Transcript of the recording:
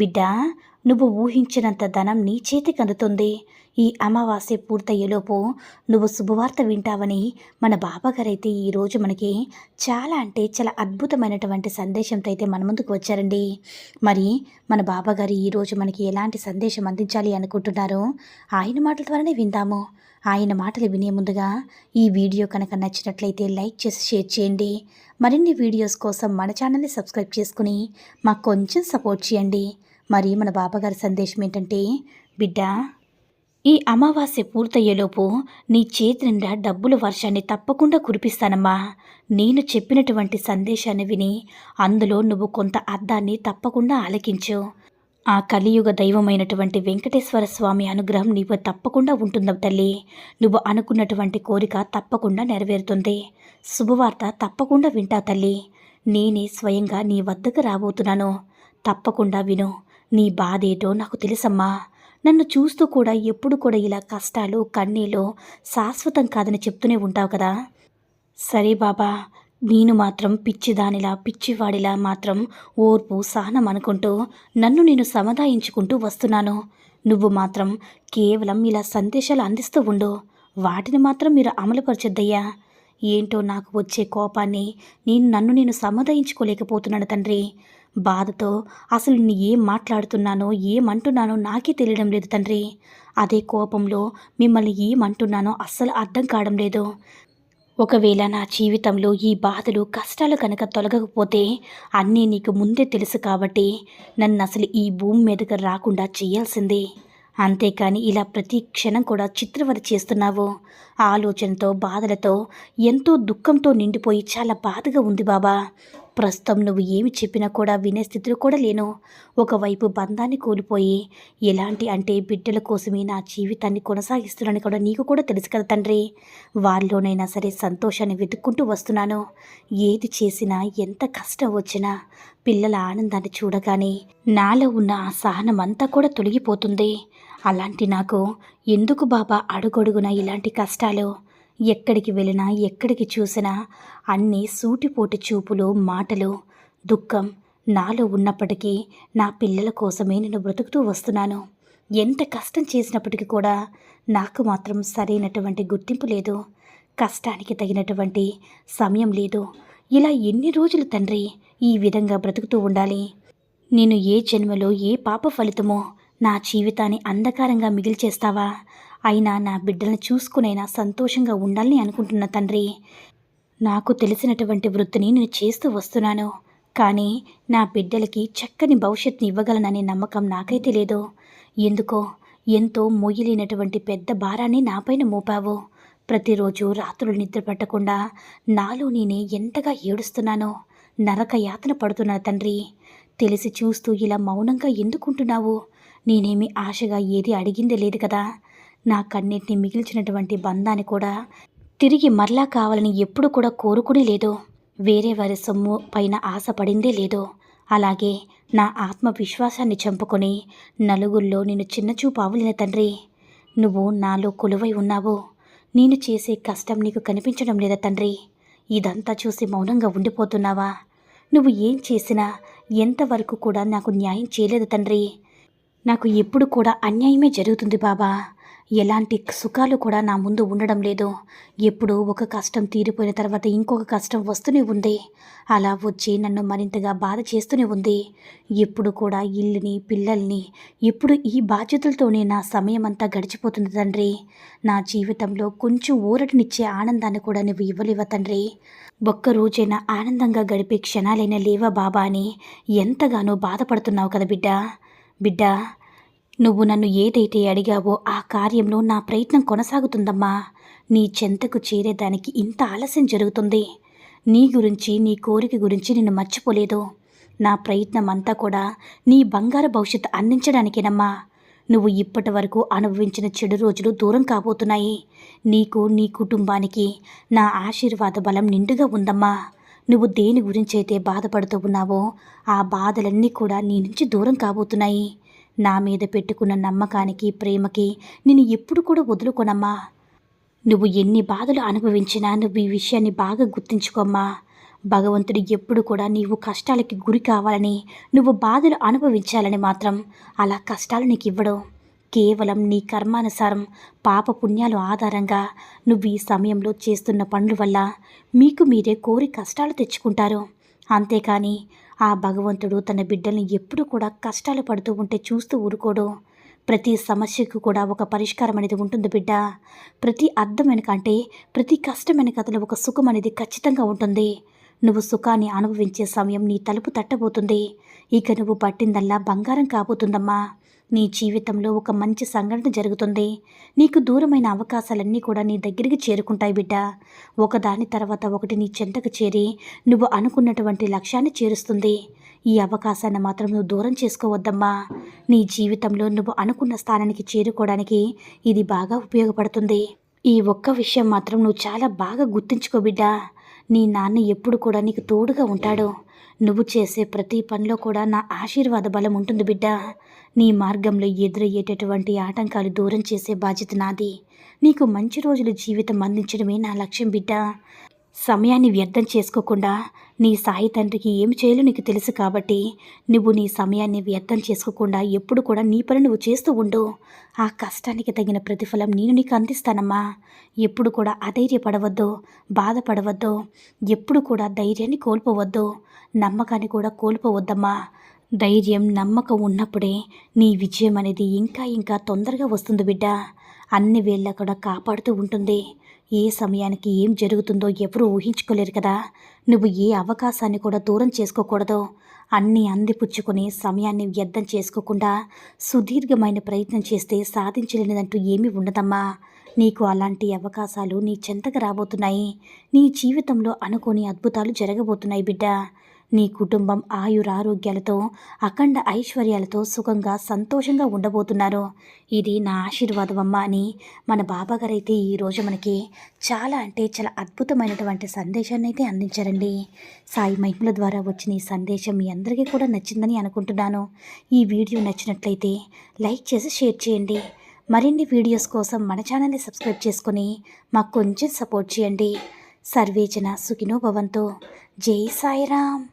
బిడ్డా నువ్వు ఊహించినంత ధనం నీ చేతికి అందుతుంది. ఈ అమావాస్య పూర్తయ్యేలోపు నువ్వు శుభవార్త వింటావని మన బాబాగారైతే ఈరోజు మనకి చాలా అంటే చాలా అద్భుతమైనటువంటి సందేశంతో అయితే మన ముందుకు వచ్చారండి. మరి మన బాబాగారు ఈరోజు మనకి ఎలాంటి సందేశం అందించాలి అనుకుంటున్నారో ఆయన మాటల ద్వారానే విందాము. ఆయన మాటలు వినే ముందుగా ఈ వీడియో కనుక నచ్చినట్లయితే లైక్ చేసి షేర్ చేయండి. మరిన్ని వీడియోస్ కోసం మన ఛానల్ని సబ్స్క్రైబ్ చేసుకుని మాకు కొంచెం సపోర్ట్ చేయండి. మరి మన బాబాగారి సందేశం ఏంటంటే బిడ్డ ఈ అమావాస్య పూర్తయ్యేలోపు నీ చేతి నిండా డబ్బుల వర్షాన్ని తప్పకుండా కురిపిస్తానమ్మా. నేను చెప్పినటువంటి సందేశాన్ని విని అందులో నువ్వు కొంత అర్థాన్ని తప్పకుండా ఆలకించు. ఆ కలియుగ దైవమైనటువంటి వెంకటేశ్వర స్వామి అనుగ్రహం నీవు తప్పకుండా ఉంటుంది తల్లి. నువ్వు అనుకున్నటువంటి కోరిక తప్పకుండా నెరవేరుతుంది. శుభవార్త తప్పకుండా వింటా తల్లి. నేనే స్వయంగా నీ వద్దకు రాబోతున్నాను. తప్పకుండా విను. నీ బాధేటో నాకు తెలుసమ్మా. నన్ను చూస్తూ కూడా ఎప్పుడు కూడా ఇలా కష్టాలు కన్నీళ్ళు శాశ్వతం కాదని చెప్తూనే ఉంటావు కదా. సరే బాబా నేను మాత్రం పిచ్చిదానిలా పిచ్చివాడిలా మాత్రం ఓర్పు సహనం అనుకుంటూ నన్ను నేను సముదాయించుకుంటూ వస్తున్నాను. నువ్వు మాత్రం కేవలం ఇలా సందేశాలు అందిస్తూ ఉండు. వాటిని మాత్రం మీరు అమలుపరచొద్దయ్యా. ఏంటో నాకు వచ్చే కోపాన్ని నేను నన్ను నేను సముదాయించుకోలేకపోతున్నాను తండ్రి. బాధతో అసలు నేను ఏం మాట్లాడుతున్నానో ఏమంటున్నానో నాకే తెలియడం లేదు తండ్రి. అదే కోపంలో మిమ్మల్ని ఏమంటున్నానో అస్సలు అర్థం కావడం లేదు. ఒకవేళ నా జీవితంలో ఈ బాధలు కష్టాలు కనుక తొలగకపోతే అన్నీ నీకు ముందే తెలుసు కాబట్టి నన్ను అసలు ఈ భూమి మీదకి రాకుండా చేయాల్సిందే. అంతేకాని ఇలా ప్రతి క్షణం కూడా చిత్రవద చేస్తున్నావు. ఆలోచనతో బాధలతో ఎంతో దుఃఖంతో నిండిపోయి చాలా బాధగా ఉంది బాబా. ప్రస్తుతం నువ్వు ఏమి చెప్పినా కూడా వినే స్థితిలో కూడా లేను. ఒకవైపు బంధాన్ని కోల్పోయి ఎలాంటి అంటే బిడ్డల కోసమే నా జీవితాన్ని కొనసాగిస్తున్నాను కూడా నీకు కూడా తెలుసు కదా తండ్రి. వారిలోనైనా సరే సంతోషాన్ని వెతుక్కుంటూ వస్తున్నాను. ఏది చేసినా ఎంత కష్టం వచ్చినా పిల్లల ఆనందాన్ని చూడగానే నాలో ఉన్న ఆ సహనం అంతా కూడా తొలగిపోతుంది. అలాంటి నాకు ఎందుకు బాబా అడుగడుగున ఇలాంటి కష్టాలు? ఎక్కడికి వెళ్ళినా ఎక్కడికి చూసినా అన్నీ సూటిపోటి చూపులు మాటలు దుఃఖం నాలో ఉన్నప్పటికీ నా పిల్లల కోసమే నేను బ్రతుకుతూ వస్తున్నాను. ఎంత కష్టం చేసినప్పటికీ కూడా నాకు మాత్రం సరైనటువంటి గుర్తింపు లేదు. కష్టానికి తగినటువంటి సమయం లేదు. ఇలా ఎన్ని రోజులు తండ్రి ఈ విధంగా బ్రతుకుతూ ఉండాలి? నేను ఏ జన్మలో ఏ పాప ఫలితమో నా జీవితాన్ని అంధకారంగా మిగిల్చేస్తావా? అయినా నా బిడ్డలను చూసుకునైనా సంతోషంగా ఉండాలని అనుకుంటున్న తండ్రి నాకు తెలిసినటువంటి వృత్తిని నేను చేస్తూ వస్తున్నాను. కానీ నా బిడ్డలకి చక్కని భవిష్యత్తుని ఇవ్వగలననే నమ్మకం నాకైతే లేదు. ఎందుకో ఎంతో మొయ్యలేనటువంటి పెద్ద భారాన్ని నాపైన మోపావు. ప్రతిరోజు రాత్రులు నిద్ర పట్టకుండా నాలో నేనే ఎంతగా ఏడుస్తున్నానో నరక యాతన పడుతున్నా తండ్రి. తెలిసి చూస్తూ ఇలా మౌనంగా ఎందుకుంటున్నావు? నేనేమి ఆశగా ఏది అడిగిందే లేదు కదా. నాకన్నిటిని మిగిల్చినటువంటి బంధాన్ని కూడా తిరిగి మరలా కావాలని ఎప్పుడు కూడా కోరుకునే లేదో వేరే వారి సొమ్ము పైన ఆశపడిందే లేదో అలాగే నా ఆత్మవిశ్వాసాన్ని చంపుకొని నలుగురిలో నేను చిన్నచూపు అవలిన తండ్రి నువ్వు నాలో కొలువై ఉన్నావు నేను చేసే కష్టం నీకు కనిపించడం లేదా తండ్రి? ఇదంతా చూసి మౌనంగా ఉండిపోతున్నావా? నువ్వు ఏం చేసినా ఎంతవరకు కూడా నాకు న్యాయం చేయలేదు తండ్రి. నాకు ఎప్పుడు కూడా అన్యాయమే జరుగుతుంది బాబా. ఎలాంటి సుఖాలు కూడా నా ముందు ఉండడం లేదు. ఎప్పుడు ఒక కష్టం తీరిపోయిన తర్వాత ఇంకొక కష్టం వస్తూనే ఉంది. అలా వచ్చి నన్ను మరింతగా బాధ చేస్తూనే ఉంది. ఎప్పుడు కూడా ఇల్లుని పిల్లల్ని ఎప్పుడు ఈ బాధ్యతలతోనే నా సమయం అంతా గడిచిపోతుంది తండ్రి. నా జీవితంలో కొంచెం ఊరటనిచ్చే ఆనందాన్ని కూడా నువ్వు ఇవ్వలేవా తండ్రి? ఒక్క రోజైనా ఆనందంగా గడిపే క్షణాలైనా లేవా బాబా అని ఎంతగానో బాధపడుతున్నావు కదా బిడ్డ. బిడ్డ నువ్వు నన్ను ఏదైతే అడిగావో ఆ కార్యంలో నా ప్రయత్నం కొనసాగుతుందమ్మా. నీ చెంతకు చేరేదానికి ఇంత ఆలస్యం జరుగుతుంది. నీ గురించి నీ కోరిక గురించి నిన్ను మర్చిపోలేదు. నా ప్రయత్నం అంతా కూడా నీ బంగారు భవిష్యత్తు అందించడానికేనమ్మా. నువ్వు ఇప్పటి వరకు అనుభవించిన చెడు రోజులు దూరం కాబోతున్నాయి. నీకు నీ కుటుంబానికి నా ఆశీర్వాద బలం నిండుగా ఉందమ్మా. నువ్వు దేని గురించి అయితే బాధపడుతూ ఉన్నావో ఆ బాధలన్నీ కూడా నీ నుంచి దూరం కాబోతున్నాయి. నా మీద పెట్టుకున్న నమ్మకానికి ప్రేమకి నేను ఎప్పుడు కూడా వదులుకోనమ్మా. నువ్వు ఎన్ని బాధలు అనుభవించినా నువ్వు ఈ విషయాన్ని బాగా గుర్తుంచుకోమ్మా. భగవంతుడు ఎప్పుడు కూడా నీవు కష్టాలకి గురి కావాలని నువ్వు బాధలు అనుభవించాలని మాత్రం అలా కష్టాలు నీకు ఇవ్వడు. కేవలం నీ కర్మానుసారం పాప పుణ్యాలు ఆధారంగా నువ్వు ఈ సమయంలో చేస్తున్న పనుల వల్ల మీకు మీరే కోరి కష్టాలు తెచ్చుకుంటారు. అంతేకాని ఆ భగవంతుడు తన బిడ్డల్ని ఎప్పుడు కూడా కష్టాలు పడుతూ ఉంటే చూస్తూ ఊరుకోడు. ప్రతి సమస్యకు కూడా ఒక పరిష్కారం అనేది ఉంటుంది బిడ్డ. ప్రతి అర్థం వెనుక అంటే ప్రతి కష్టం వెనుక అతను ఒక సుఖం అనేది ఖచ్చితంగా ఉంటుంది. నువ్వు సుఖాన్ని అనుభవించే సమయం నీ తలుపు తట్టబోతుంది. ఇక నువ్వు పట్టిందల్లా బంగారం కాబోతుందమ్మా. నీ జీవితంలో ఒక మంచి సంఘటన జరుగుతుంది. నీకు దూరమైన అవకాశాలన్నీ కూడా నీ దగ్గరికి చేరుకుంటాయి బిడ్డ. ఒకదాని తర్వాత ఒకటి నీ చెంతకు చేరి నువ్వు అనుకున్నటువంటి లక్ష్యాన్ని చేరుస్తుంది. ఈ అవకాశాన్ని మాత్రం నువ్వు దూరం చేసుకోవద్దమ్మా. నీ జీవితంలో నువ్వు అనుకున్న స్థానానికి చేరుకోవడానికి ఇది బాగా ఉపయోగపడుతుంది. ఈ ఒక్క విషయం మాత్రం నువ్వు చాలా బాగా గుర్తుంచుకో బిడ్డా. నీ నాన్న ఎప్పుడు కూడా నీకు తోడుగా ఉంటాడు. నువ్వు చేసే ప్రతి పనిలో కూడా నా ఆశీర్వాద బలం ఉంటుంది బిడ్డ. నీ మార్గంలో ఎదురయ్యేటటువంటి ఆటంకాలు దూరం చేసే బాధ్యత నాది. నీకు మంచి రోజులు జీవితం అందించడమే నా లక్ష్యం బిడ్డ. సమయాన్ని వ్యర్థం చేసుకోకుండా నీ సాయి తండ్రికి ఏమి చేయాలో నీకు తెలుసు కాబట్టి నువ్వు నీ సమయాన్ని వ్యర్థం చేసుకోకుండా ఎప్పుడు కూడా నీ పని నువ్వు చేస్తూ ఉండు. ఆ కష్టానికి తగిన ప్రతిఫలం నేను నీకు అందిస్తానమ్మా. ఎప్పుడు కూడా అధైర్యపడవద్దు బాధపడవద్దు ఎప్పుడు కూడా ధైర్యాన్ని కోల్పోవద్దు నమ్మకాన్ని కూడా కోల్పోవద్దమ్మా. ధైర్యం నమ్మకం ఉన్నప్పుడే నీ విజయం అనేది ఇంకా ఇంకా తొందరగా వస్తుంది బిడ్డ. అన్ని వేళ్ళ కూడా కాపాడుతూ ఉంటుంది. ఏ సమయానికి ఏం జరుగుతుందో ఎవరూ ఊహించుకోలేరు కదా. నువ్వు ఏ అవకాశాన్ని కూడా దూరం చేసుకోకూడదు. అన్నీ అందిపుచ్చుకొని సమయాన్ని వ్యర్థం చేసుకోకుండా సుదీర్ఘమైన ప్రయత్నం చేస్తే సాధించలేనిదంటూ ఏమీ ఉండదమ్మా. నీకు అలాంటి అవకాశాలు నీ చెంతకు రాబోతున్నాయి. నీ జీవితంలో అనుకోని అద్భుతాలు జరగబోతున్నాయి బిడ్డ. నీ కుటుంబం ఆయురారోగ్యాలతో అఖండ ఐశ్వర్యాలతో సుఖంగా సంతోషంగా ఉండబోతున్నారు. ఇది నా ఆశీర్వాదం అమ్మ అని మన బాబాగారు అయితే ఈరోజు మనకి చాలా అంటే చాలా అద్భుతమైనటువంటి సందేశాన్ని అయితే అందించారండి. సాయి మహిమల ద్వారా వచ్చిన ఈ సందేశం మీ అందరికీ కూడా నచ్చిందని అనుకుంటున్నాను. ఈ వీడియో నచ్చినట్లయితే లైక్ చేసి షేర్ చేయండి. మరిన్ని వీడియోస్ కోసం మన ఛానల్ని సబ్స్క్రైబ్ చేసుకొని మాకు కొంచెం సపోర్ట్ చేయండి. సర్వేజన సుఖినో భవంతో. జై సాయిరామ్.